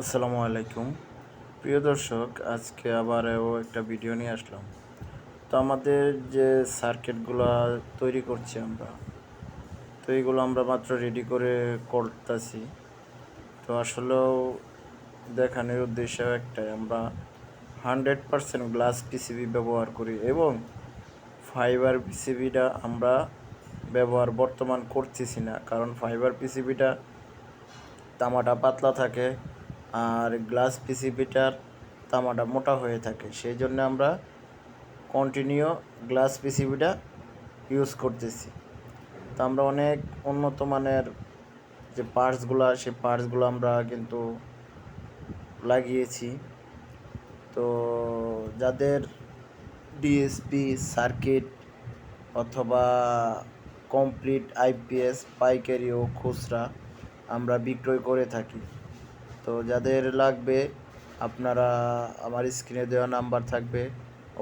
আসসালামু আলাইকুম। প্রিয় দর্শক, আজকে আবারও একটা ভিডিও নিয়ে আসলাম। তো আমাদের যে সার্কিটগুলো তৈরি করছি আমরা, তো এইগুলো আমরা মাত্র রেডি করে করতেছি। তো আসলেও দেখানোর উদ্দেশ্য একটাই, আমরা হান্ড্রেড পারসেন্ট গ্লাস পিসিবি ব্যবহার করি এবং ফাইবার পিসিবিটা আমরা ব্যবহার বর্তমান করতেছি না, কারণ ফাইবার পিসিবিটা তামাটা পাতলা থাকে আর গ্লাস পিসিবিটার তামাটা মোটা হয়ে থাকে। সেই জন্য আমরা কন্টিনিউ গ্লাস পিসিবিটা ইউজ করতেছি। তো আমরা অনেক উন্নত মানের যে পার্টসগুলো সেই পার্টসগুলো আমরা কিন্তু লাগিয়েছি। তো যাদের ডিএসপি সার্কিট অথবা কমপ্লিট আইপিএস পাইকারি ও খুচরা আমরা বিক্রয় করে থাকি। তো যাদের লাগবে, আপনারা আমার স্ক্রিনে দেওয়া নাম্বার থাকবে,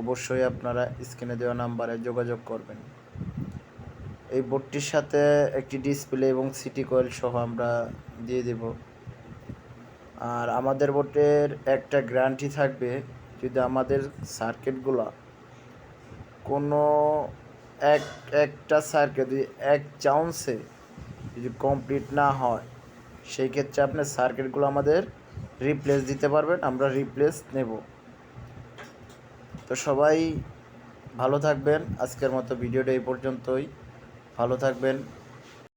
অবশ্যই আপনারা স্ক্রিনে দেওয়া নাম্বারে যোগাযোগ করবেন। এই বোর্ডটির সাথে একটি ডিসপ্লে এবং সিটি কয়েল সহ আমরা দিয়ে দেব। আর আমাদের বোর্ডের একটা গ্যারান্টি থাকবে, যদি আমাদের সার্কিটগুলো কোনো এক, একটা সার্কিট যদি এক চান্সে যদি কমপ্লিট না হয় সেই ক্ষেত্রে আপনি সার্কিটগুলো আমাদের রিপ্লেস দিতে পারবেন, আমরা রিপ্লেস নেব। তো সবাই ভালো থাকবেন, আজকের মতো ভিডিওটা এই পর্যন্তই। ভালো থাকবেন।